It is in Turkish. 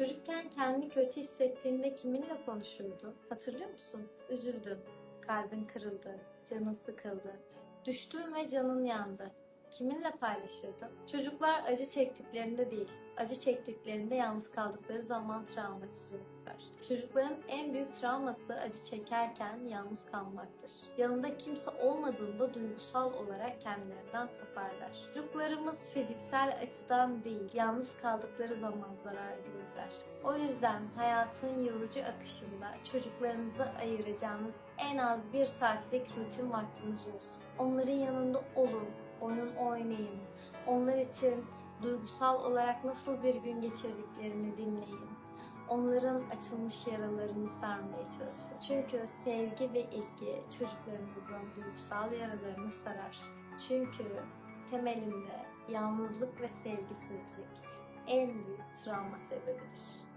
Çocukken kendini kötü hissettiğinde kiminle konuşurdun? Hatırlıyor musun? Üzüldün, kalbin kırıldı, canın sıkıldı, düştün ve canın yandı. Kiminle paylaşırdın? Çocuklar acı çektiklerinde değil, acı çektiklerinde yalnız kaldıkları zaman travmatize olurlar. Çocukların en büyük travması acı çekerken yalnız kalmaktır. Yanında kimse olmadığında duygusal olarak kendilerinden koparlar. Çocuklarımız fiziksel açıdan değil, yalnız kaldıkları zaman zarar görürler. O yüzden hayatın yorucu akışında çocuklarınıza ayıracağınız en az bir saatlik rutin vaktiniz olsun. Onların yanında olun, oyun oynayın. Onlar için duygusal olarak nasıl bir gün geçirdiklerini dinleyin. Onların açılmış yaralarını sarmaya çalışın. Çünkü sevgi ve ilgi çocuklarınızın duygusal yaralarını sarar. Çünkü temelinde yalnızlık ve sevgisizlik en büyük travma sebebidir.